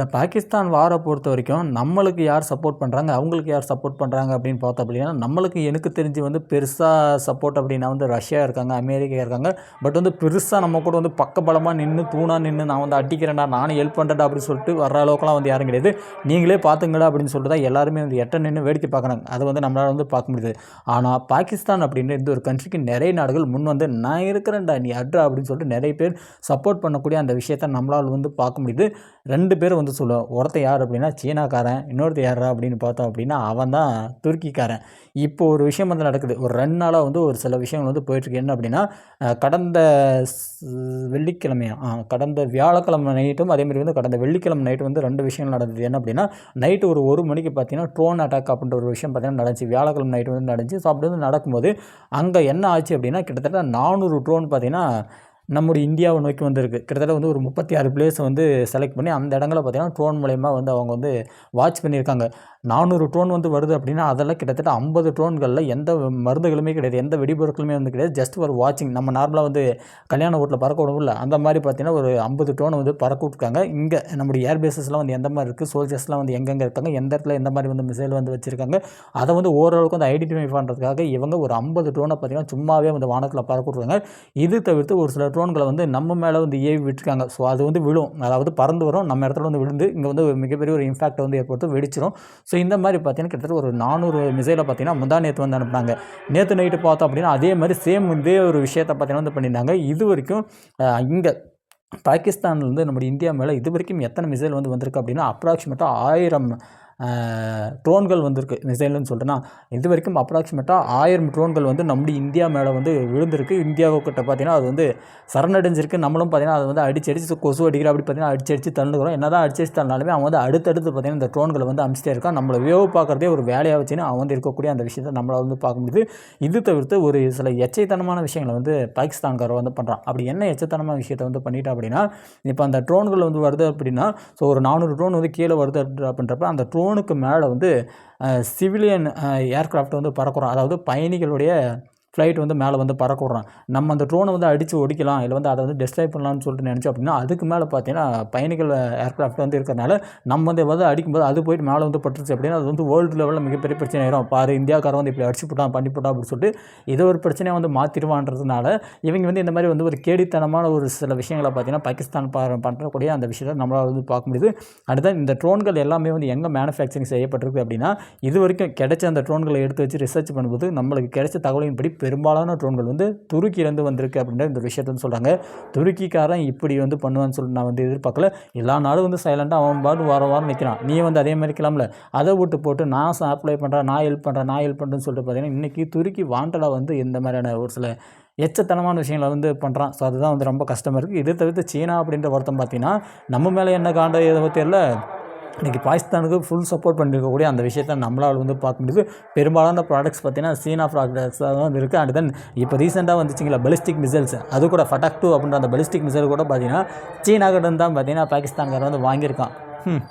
இந்த பாகிஸ்தான் வாரை பொறுத்த வரைக்கும் நம்மளுக்கு யார் சப்போர்ட் பண்ணுறாங்க அவங்களுக்கு யார் சப்போர்ட் பண்ணுறாங்க அப்படின்னு பார்த்தோம் அப்படின்னா நம்மளுக்கு எனக்கு தெரிஞ்சு வந்து பெருசாக சப்போர்ட் அப்படின்னா வந்து ரஷ்யா இருக்காங்க அமெரிக்கா இருக்காங்க. பட் வந்து பெருசாக நம்ம கூட வந்து பக்கபலமாக நின்று தூணாக நின்று நான் வந்து அடிக்கிறேன்டா நானும் ஹெல்ப் பண்ணுறேன்டா அப்படின்னு சொல்லிட்டு வர அளவுக்குலாம் வந்து யாரும் கிடையாது. நீங்களே பார்த்துங்கடா அப்படின்னு சொல்லிட்டு தான் எல்லாருமே வந்து எட்ட நின்று வேடிக்கை பார்க்குறாங்க. அது வந்து நம்மளால் வந்து பார்க்க முடியுது. ஆனால் பாகிஸ்தான் அப்படின்ற இந்த ஒரு கண்ட்ரிக்கு நிறைய நாடுகள் முன் வந்து நான் இருக்கிறேன்டா நீ அட்ரா அப்படின்னு சொல்லிட்டு நிறைய பேர் சப்போர்ட் பண்ணக்கூடிய அந்த விஷயத்தை நம்மளால் வந்து பார்க்க முடியுது. ரெண்டு பேர் வந்து சொல்லுவோம் ஒருத்தன் யார் அப்படின்னா சீனாக்காரன் இன்னொருத்தர் யாரா அப்படின்னு பார்த்தோம் அப்படின்னா அவன் தான் துருக்கிக்காரன். இப்போ ஒரு விஷயம் வந்து நடக்குது. ஒரு ரெண்டு நாளாக வந்து ஒரு சில விஷயங்கள் வந்து போயிட்டுருக்கு. என்ன அப்படின்னா கடந்த வெள்ளிக்கிழமையா? ஆ கடந்த வியாழக்கிழமை நைட்டும் அதேமாதிரி வந்து கடந்த வெள்ளிக்கிழமை நைட்டு வந்து ரெண்டு விஷயங்கள் நடந்தது. என்ன அப்படின்னா நைட்டு ஒரு ஒரு மணிக்கு பார்த்தீங்கன்னா ட்ரோன் அட்டாக் அப்படின்ற ஒரு விஷயம் பார்த்தீங்கன்னா நடந்துச்சு. வியாழக்கிழமை நைட்டு வந்து நடந்துச்சு. ஸோ அப்படி வந்து நடக்கும்போது அங்கே என்ன ஆச்சு அப்படின்னா கிட்டத்தட்ட நானூறு ட்ரோன் பார்த்தீங்கன்னா நம்முடைய இந்தியாவை நோக்கி வந்திருக்கு. கிட்டத்தட்ட வந்து ஒரு முப்பத்தி ஆறு பிளேஸ் வந்து செலக்ட் பண்ணி அந்த இடங்களை பார்த்திங்கன்னா ட்ரோன் மூலயமா வந்து அவங்க வந்து வாட்ச் பண்ணியிருக்காங்க. நானூறு ட்ரோன் வந்து வருது அப்படின்னா அதெல்லாம் கிட்டத்தட்ட ஐம்பது ட்ரோன்களில் எந்த மருந்துகளுமே கிடையாது. எந்த வெடிபொருட்களுமே வந்து கிடையாது. ஜஸ்ட் ஒரு வாட்சிங் நம்ம நார்மலாக வந்து கல்யாண வீட்டில் பறக்க விடும்ல அந்த மாதிரி பார்த்தீங்கன்னா ஒரு ஐம்பது ட்ரோன் வந்து பறக்க விட்ருக்காங்க இங்கே நம்முடைய ஏர்பேஸஸ்லாம் வந்து எந்த மாதிரி இருக்குது சோல்ஜர்ஸ்லாம் வந்து எங்கெங்கே இருக்காங்க? எந்த இடத்துல எந்த மாதிரி வந்து மிசைல் வந்து வச்சுருக்காங்க? அதை வந்து ஓரளவுக்கு வந்து ஐடென்டிஃபை பண்ணுறதுக்காக இவங்க ஒரு ஐம்பது ட்ரோனை பார்த்தீங்கன்னா சும்மாவே வந்து வானத்தில் பறக்க விட்ருக்காங்க இது தவிர்த்து ஒரு சில ட்ரோன்களை வந்து நம்ம மேலே வந்து ஏவி விட்டுருக்காங்க. ஸோ அது வந்து விழும். அதாவது பறந்து வரும். நம்ம இடத்துல வந்து விழுந்து இங்கே வந்து மிகப்பெரிய ஒரு இம்பாக்ட் வந்து ஏற்படுத்தும். வெடிச்சிடும் ஸோ இந்த மாதிரி பார்த்தீங்கன்னா கிட்டத்தட்ட ஒரு நானூறு மிசைலை பார்த்தீங்கன்னா முந்தா நேற்று வந்து அனுப்புனாங்க. நேற்று நைட்டு பார்த்தோம் அப்படின்னா அதே மாதிரி சேம் இதே ஒரு விஷயத்தை பார்த்தீங்கன்னா வந்து பண்ணியிருந்தாங்க. இது வரைக்கும் இங்கே பாகிஸ்தான்லேருந்து நம்முடைய இந்தியா மேலே இது வரைக்கும் எத்தனை மிசைல் வந்து வந்திருக்கு அப்படின்னா அப்ராக்சிமேட்டாக ஆயிரம் ட்ரோன்கள் வந்திருக்கு. மிசைல்னு சொல்கிறேன்னா இது வரைக்கும் அப்ராக்சிமேட்டாக ஆயிரம் ட்ரோன்கள் வந்து நம்முடைய இந்தியா மேலே வந்து விழுந்திருக்கு. இந்தியாவுக்கிட்ட பார்த்தீங்கன்னா அது வந்து சரணடைஞ்சிருக்கு. நம்மளும் பார்த்தீங்கன்னா அது வந்து அடிச்சு அடிச்சு கொசு அடிக்கிற அப்படி பார்த்தீங்கன்னா அடிச்சு அடிச்சு தள்ளுகிறோம். என்ன தான் அடிச்சு அடிச்சு தள்ளினாலுமே அவன் வந்து அடுத்தடுத்து பார்த்தீங்கன்னா இந்த ட்ரோன்களை வந்து அமைச்சிட்டே இருக்கான். நம்மளை வேவு பார்க்குறதே ஒரு வேலையாக வச்சுன்னு அவன் வந்து இருக்கக்கூடிய அந்த விஷயத்தை நம்மளால் வந்து பார்க்க முடியுது. இது தவிர்த்து ஒரு சில எச்சைத்தனமான விஷயங்களை வந்து பாகிஸ்தான்காரர் வந்து பண்ணுறான் அப்படி என்ன எச்சத்தனமான விஷயத்தை வந்து பண்ணிட்டா அப்படின்னா இப்போ அந்த ட்ரோன்கள் வந்து வருது அப்படின்னா ஸோ ஒரு நானூறு ட்ரோன் வந்து கீழே வருது அப்படின்றப்ப அந்த ட்ரோன் ட்ரோனுக்கு மேலே வந்து சிவிலியன் ஏர்க்ராஃப்ட் வந்து பறக்குறோம். அதாவது பயணிகளுடைய ஃப்ளைட் வந்து மேலே வந்து பறக்க விட்றான் நம்ம அந்த ட்ரோனை வந்து அடித்து ஒடிக்கலாம் இல்லை வந்து அதை வந்து டெஸ்ட்ராய் பண்ணலாம்னு சொல்லிட்டு நினச்சோம் அப்படின்னா அதுக்கு மேலே பார்த்தீங்கன்னா பயணிகள் ஏர்க்ராஃப்ட் வந்து இருக்கிறனால நம்ம வந்து வந்து அடிக்கும்போது அது போயிட்டு மேலே வந்து பட்டுருச்சு அப்படின்னா அது வந்து வேர்ல்டு லெவலில் மிகப்பெரிய பிரச்சனை ஆயிரும். பாரு இந்தியாக்காரன் வந்து இப்படி அடிச்சு போட்டான் பண்ணி போட்டான் அப்படின்னு சொல்லிட்டு இதை ஒரு பிரச்சனையை வந்து மாற்றிடுவான்றதுனால இவங்க வந்து இந்த மாதிரி வந்து ஒரு கேடித்தனமான ஒரு சில விஷயங்களை பார்த்தீங்கன்னா பாகிஸ்தான் ப பண்ணுறக்கூடிய அந்த விஷயத்தை நம்மளால் வந்து பார்க்க முடியுது. அடுத்து இந்த ட்ரோன்கள் எல்லாமே வந்து எங்கே மேனுஃபேக்சரிங் செய்யப்பட்டிருக்கு அப்படின்னா இது வரைக்கும் கிடைச்ச அந்த ட்ரோன்களை எடுத்து வச்சு ரிசர்ச் பண்ணும்போது நம்மளுக்கு கிடைச்ச தகவலின்படி பெரும்பாலான ட்ரோன்கள் வந்து துருக்கியிலேருந்து வந்திருக்கு அப்படின்ற இந்த விஷயத்தை வந்து சொல்கிறாங்க துருக்கிக்காரன் இப்படி வந்து பண்ணுவான்னு சொல்லி நான் வந்து எதிர்பார்க்கல. எல்லா நாடும் வந்து சைலண்டாக அவன் பாட்டு வாரம் வாரம் நிற்கிறான் நீ வந்து அதே மாதிரி கிளம்பல. அதை விட்டு போட்டு நான் அப்ளை பண்ணுறேன் நான் ஹெல்ப் பண்ணுறேன் நான் ஹெல்ப் பண்ணுறேன்னு சொல்லிட்டு பார்த்தீங்கன்னா இன்றைக்கி துருக்கி வாண்டடாக வந்து இந்த மாதிரியான ஒரு சில எச்சத்தனமான விஷயங்களை வந்து பண்ணுறான் ஸோ அதுதான் வந்து ரொம்ப கஷ்டமாக இருக்குது இதை தவிர்த்து சீனா அப்படின்ற ஒருத்தன் பார்த்தீங்கன்னா நம்ம மேலே என்ன காண்ட எதை தெரியல? இன்றைக்கி பாகிஸ்தானுக்கு ஃபுல் சப்போர்ட் பண்ணியிருக்கக்கூடிய அந்த விஷயத்தை நம்மளால் வந்து பார்க்க முடியுது. பெரும்பாலான ப்ராடக்ட்ஸ் பார்த்தீங்கன்னா சீனா ப்ராடக்ட்ஸாக தான் வந்து இருக்குது அண்ட் தென் இப்போ ரீசெண்டாக வந்துச்சுங்களா பெலிஸ்டிக் மிசைல்ஸ் அது கூட ஃபட்டாக் டூ அப்படின்ற அந்த பெலிஸ்டிக் மிசைல் கூட பார்த்தீங்கன்னா சீனா இருந்து தான் பார்த்தீங்கன்னா பாகிஸ்தான்காரன் வந்து வாங்கியிருக்கான். ம்